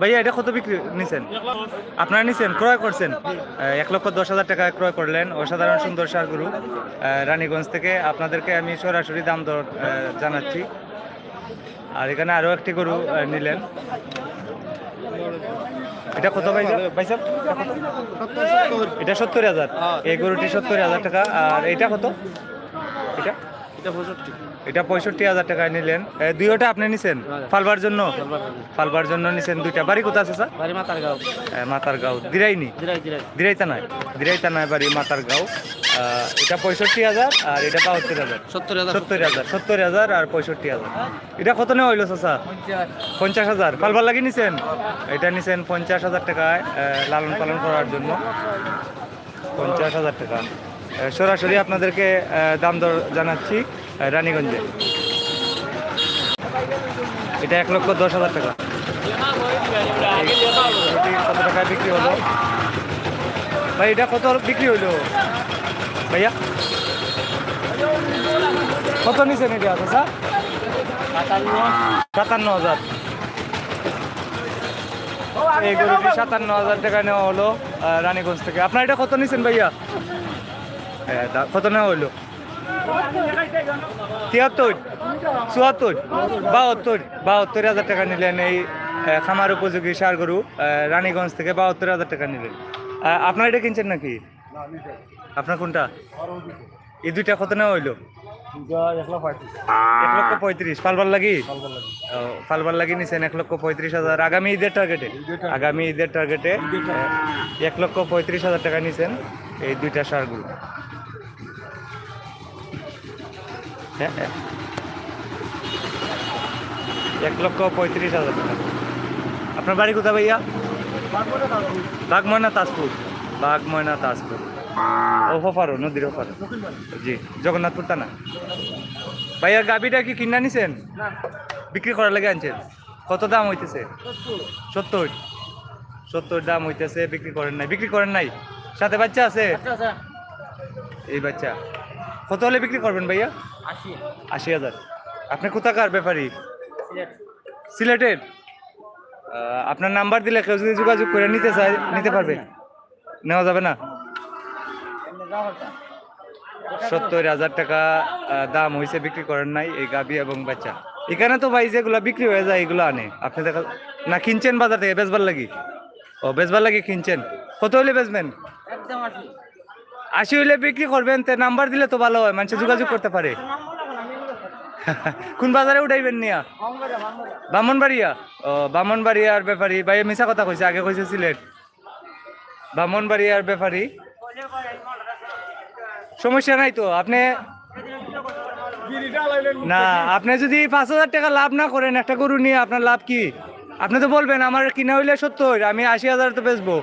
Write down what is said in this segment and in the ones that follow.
ভাইয়া, এটা কত বিক্রি নিছেন? আপনারা নিছেন? ক্রয় করছেন? এক লক্ষ দশ হাজার টাকা ক্রয় করলেন। অসাধারণ সুন্দর সার গরু রানীগঞ্জ থেকে। আপনাদেরকে আমি সরাসরি দাম দর জানাচ্ছি। আর এখানে আরও একটি গরু নিলেন। এটা কত ভাই ভাই? এটা সত্তর হাজার। এই গরুটি সত্তর হাজার টাকা। আর এটা কত? এটা? এটা পঁয়ষট্টি। হাজার টাকায় নিলেন। দুইটা আপনি নিছেন? ফালবার জন্য? ফালবার জন্য। নিছেন দুইটা। বাড়ি কোথায় আছে স্যার? বাড়ি মাতার গাঁও দিরাইনি? দিরাই দিরাই। দিরাইতা নাই দিরাইতা নাই বাড়ি মাতার গাঁও এটা পঁয়ষট্টি হাজার আর এটা বাহাত্তর হাজার। সত্তর হাজার। সত্তর হাজার। সত্তর হাজার আর পঁয়ষট্টি হাজার। এটা কত নেওয়া হইল চাচা পঞ্চাশ। হাজার। ফালবার লাগি নিছেন? এটা নিছেন পঞ্চাশ হাজার টাকায় লালন পালন করার জন্য। পঞ্চাশ হাজার টাকা। সরাসরি আপনাদেরকে দাম দর জানাচ্ছি। রানীগঞ্জে। এটা এক লক্ষ দশ হাজার টাকা। কত টাকায় বিক্রি হলো? ভাই, এটা কত বিক্রি হইল? ভাইয়া? কত নিছেন এটা আছে স্যার সাতান্ন হাজার। এই গরুটি সাতান্ন হাজার টাকা নেওয়া হলো রানীগঞ্জ থেকে। আপনার এটা কত নিছেন ভাইয়া? কত নেওয়া হলো তিয়াত্তর চুয়াত্তর বাহাত্তর বাহাত্তর হাজার টাকা নিলেন এই খামার উপযোগী সার গরু রানীগঞ্জ থেকে বাহাত্তর হাজার টাকা নিলেন। আপনার এটা কিনছেন নাকি? আপনার কোনটা? এই দুইটা কত নেওয়া হইল? এক লক্ষ পঁয়ত্রিশ। ফালবার লাগি? ফালবার লাগি। নিছেন এক লক্ষ পঁয়ত্রিশ হাজার। আগামী ঈদের টার্গেটে আগামী ঈদের টার্গেটে এক লক্ষ পঁয়ত্রিশ হাজার টাকা নিছেন এই দুইটা সারগুলো। এক লক্ষ পঁয়ত্রিশ হাজার টাকা। আপনার বাড়ি কোথায় ভাইয়া? বাঘময়না তাজপুর। বাঘময়না তাজপুর। ও হোফারো নদীর হোফারো জি জগন্নাথপুর টানা ভাইয়া গাবিটা কি কিনা নিছেন? বিক্রি করার লাগে আনছেন? কত দাম হইতেছে? সত্তর। সত্তর। দাম হইতেছে বিক্রি করেন নাই। বিক্রি করেন নাই। সাথে বাচ্চা আছে। এই বাচ্চা। কত হলে বিক্রি করবেন ভাইয়া? আশি। হাজার। আপনি কোথাকার ব্যাপারী? সিলেটের আপনার নাম্বার দিলে কেউ যদি যোগাযোগ করে নিতে চায় নিতে পারবে? নেওয়া যাবে না? সত্তর হাজার টাকা দাম হয়েছে বিক্রি করেন নাই এই গাবি এবং বাচ্চা এখানে তো ভাই যেগুলো বিক্রি হয়ে যায় এগুলো আনে। আপনি দেখা না কিনছেন বাজার থেকে বেচবার লাগি? ও বেচবার লাগি কিনছেন। কত হলে বেচবেন? একদম আশি হইলে বিক্রি করবেন, তে নাম্বার দিলে তো ভালো হয়, মানুষ যোগাযোগ করতে পারে। কোন বাজারে উঠাইবেন নিয়া? বামনবাড়িয়া? ও, বামনবাড়িয়ার ব্যাপারী। ভাই মিশা কথা কইছে, আগে কইছে সিলেট। বামনবাড়িয়ার ব্যাপারী। সমস্যা নাই তো, আপনি না, আপনি যদি পাঁচ হাজার টাকা লাভ না করেন, একটা গরু নিয়ে আপনার লাভ কি? আপনি তো বলবেন, আমার কিনা হইলে সত্তর, আমি আশি হাজার তো বেচবো।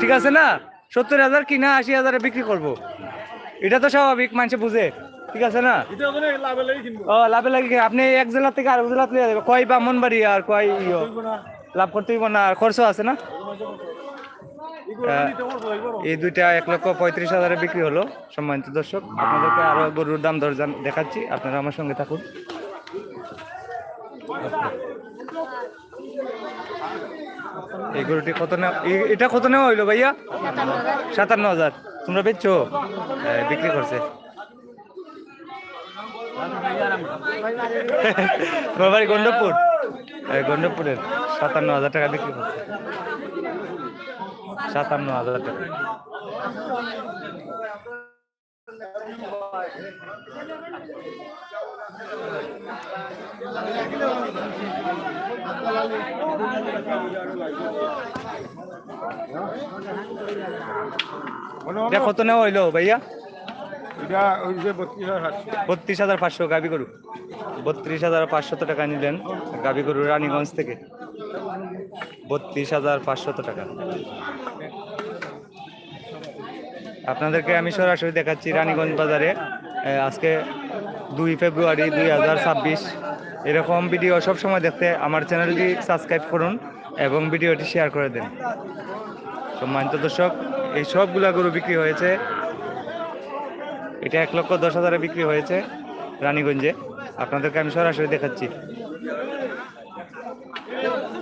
ঠিক আছে না? সত্তর হাজার কিনা আশি হাজারে বিক্রি করব। এটা তো স্বাভাবিক মানুষে বুঝে। ঠিক আছে না? ও লাভে লাগে আপনি এক জেলা থেকে আরেক জেলা লিয়ে যাবে কয় বামনবাড়ি আর কয় ইয়ো? লাভ করতে হইব না আর খরচ আছে না? এই দুইটা এক লক্ষ পঁয়ত্রিশ হাজারে বিক্রি হলো সম্মানিত দর্শক। আপনাদেরকে আরও গরুর দাম দর জান- দেখাচ্ছি। আপনারা আমার সঙ্গে থাকুন। এই গরুটি কত নেওয়া এটা কত নেওয়া হইল ভাইয়া? সাতান্ন হাজার। তোমরা বেচছো? বিক্রি করছে। তোমার বাড়ি গন্ডপুর গন্ডপুরের সাতান্ন হাজার টাকা বিক্রি করছে। সাতান্ন হাজার টাকা। এটা কত নেওয়া হইল ভাইয়া? এটা ওই যে বত্রিশ হাজার বত্রিশ হাজার পাঁচশো গাবি গরু। বত্রিশ হাজার পাঁচশত টাকা নিলেন গাবি গরু রানীগঞ্জ থেকে। বত্রিশ হাজার পাঁচশত টাকা। আপনাদেরকে আমি সরাসরি দেখাচ্ছি রানীগঞ্জ বাজারে। আজকে দুই ফেব্রুয়ারি দুই হাজার ছাব্বিশ। এরকম ভিডিও সব সময় দেখতে আমার চ্যানেলটি সাবস্ক্রাইব করুন এবং ভিডিওটি শেয়ার করে দেন। সম্মানিত দর্শক, এই সবগুলা গরু বিক্রি হয়েছে। এটা এক লক্ষ দশ হাজারে বিক্রি হয়েছে রানীগঞ্জে। আপনাদেরকে আমি সরাসরি দেখাচ্ছি। এটা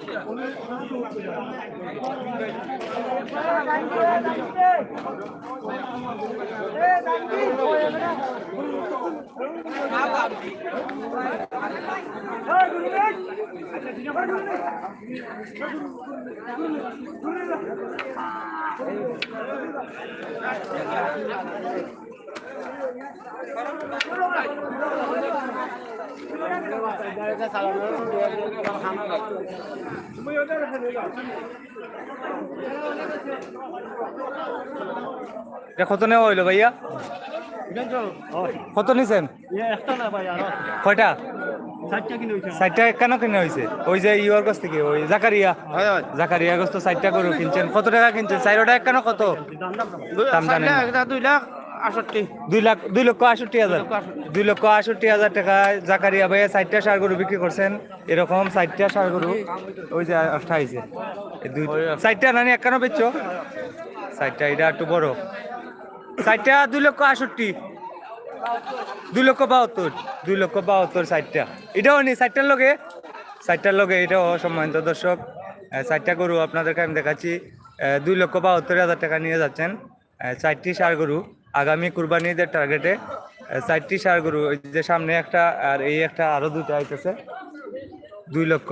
কত নেওয়া হইল ভাইয়া? কত নিছেন? কয়টা? সাইটটা কেন কিনে হয়েছে ওই যে ইউর কাছ থেকে ওই জাকারিয়া। জাকারিয়া গোস্ত সাইটটা গরু কিনছেন। কত টাকা কিনছেন? চাইরোটা কেন কত? দাম জানেন। দুই লাখ। আষট্টি। দুই লাখ দুই লক্ষ আষট্টি হাজার। দুই লক্ষ আষট্টি। হাজার টাকায় জাকারিয়া ভাইয়া সার গরু বিক্রি করছেন। এরকম সার গরু ওই যে আষ্টা হয়েছে দুই সাইটটা নানি বেচছো? এটা একটু বড়। সাইটটা দুই লক্ষ আষট্টি। দুই লক্ষ বাহাত্তর। দুই লক্ষ বাহাত্তর সাইটটা এটাও নি লগে। লগে এটাও সম্মানিত দর্শক। চারটা গরু আপনাদেরকে আমি দেখাচ্ছি। আহ, দুই লক্ষ বাহাত্তর হাজার টাকা নিয়ে যাচ্ছেন। চারটি সার গরু। আগামী কুরবানিদের টার্গেটে চারটি সার গরু যে সামনে একটা আর এই একটা আরও দুটো আইতেছে। দুই লক্ষ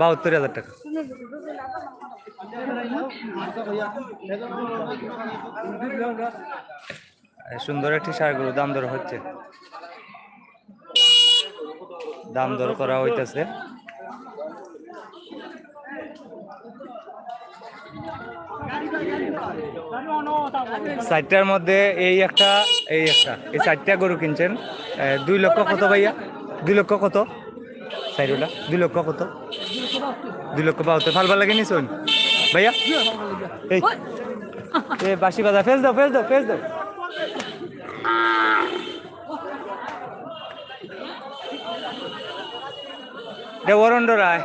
বাহাত্তর হাজার টাকা। সুন্দর একটি সার গরু, দাম দর হচ্ছে। দাম দর করা হইতেছে। চারটার মধ্যে এই একটা এই একটা, এই চারটা গরু কিনছেন। দুই লক্ষ কত ভাইয়া? দুই লক্ষ কত? চাইরোটা দুই লক্ষ কত? দুই লক্ষ বাহাত্তর। ফালবার লাগে নিছুন ভাইয়া? এই, এ বাসি বাজা, ফেস দাও ফেস দাও ফেস দাও। অরণ্ড রায়।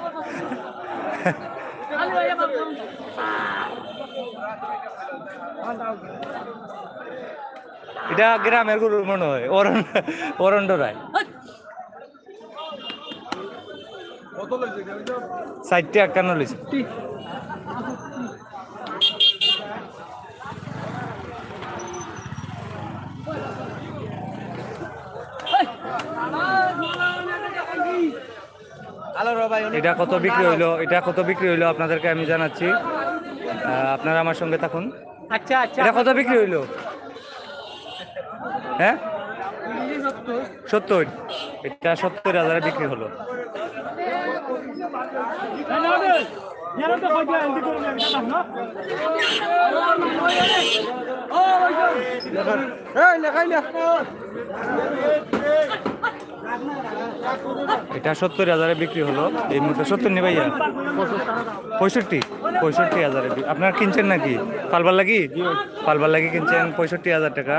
এটা গ্রামের গরু মনে হয় অরণ্য অরণ্ড রায়। সাইডটা একান্ন লইছে। এটা কত বিক্রি হইল? এটা কত বিক্রি হইল? আপনাদেরকে আমি জানাচ্ছি। আপনারা আমার সঙ্গে থাকুন। আচ্ছা আচ্ছা। এটা কত বিক্রি হইল? হ্যাঁ? সত্তর। এটা সত্তর হাজারে বিক্রি হলো। এটা সত্তর হাজারে বিক্রি হলো। এই মুহূর্তে সত্তর নি ভাইয়া? পঁয়ষট্টি। পঁয়ষট্টি হাজারে আপনার কিনছেন নাকি? পালবার লাগি? পালবার লাগি কিনছেন পঁয়ষট্টি হাজার টাকা।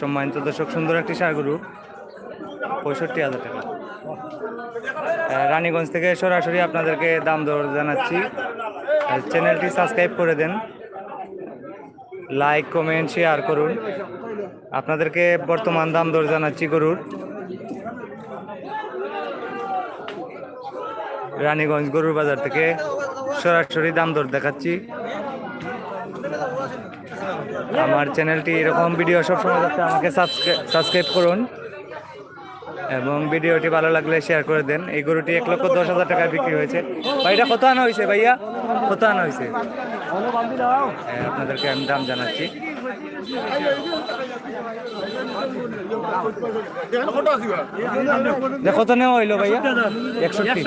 সম্মানিত দর্শক, সুন্দর একটি সার গরু। পঁয়ষট্টি হাজার টাকা। রানীগঞ্জ থেকে সরাসরি আপনাদেরকে দাম দর জানাচ্ছি। চ্যানেলটি সাবস্ক্রাইব করে দেন। লাইক, কমেন্ট, শেয়ার করুন। আপনাদেরকে বর্তমান দাম দর জানাচ্ছি গরুর। রানীগঞ্জ গরুর বাজার থেকে সরাসরি দাম দর দেখাচ্ছি। আমার চ্যানেলটি এরকম ভিডিও সবসময় যাতে আমাকে সাবস্ক্রাইব করুন এবং ভিডিওটি ভালো লাগলে শেয়ার করে দেন। এই গরুটি এক লক্ষ দশ হাজার টাকায় বিক্রি হয়েছে। ভাই এটা কত আনা হয়েছে ভাইয়া? কত আনা হয়েছে? হ্যাঁ, আপনাদেরকে আমি দাম জানাচ্ছি। যে কত নেওয়া হইল ভাইয়া, একষট্টি।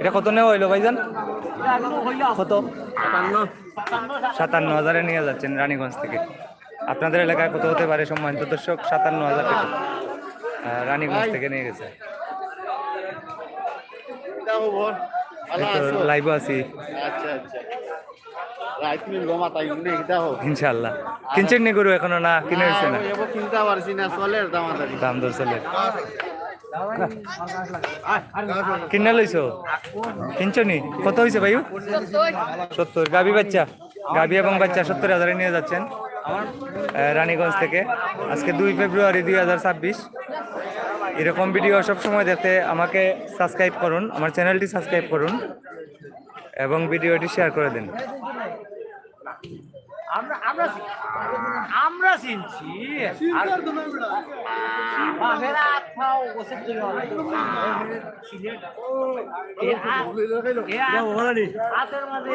এটা কত নেওয়া হইল ভাইজান? কত? সাতান্ন হাজারে নিয়ে যাচ্ছেন রানীগঞ্জ থেকে। আপনাদের এলাকায় কত হতে পারে সম্মানিত দর্শক? সাতান্ন হাজার টাকা রানীগঞ্জ থেকে নিয়ে গেছে। দাম দর লইছো? কত হয়েছে ভাইউ সত্তর। গাবি বাচ্চা। গাবি এবং বাচ্চা সত্তর হাজারে নিয়ে যাচ্ছেন। রানীগঞ্জ থেকে আজকে দুই ফেব্রুয়ারি দুই হাজার ছাব্বিশ এরকম ভিডিও সব সময় দেখতে আমাকে সাবস্ক্রাইব করুন আমার চ্যানেলটি সাবস্ক্রাইব করুন এবং ভিডিওটি শেয়ার করে দিন আমরা আমরা আমরা চিনছি হাতের মাঝে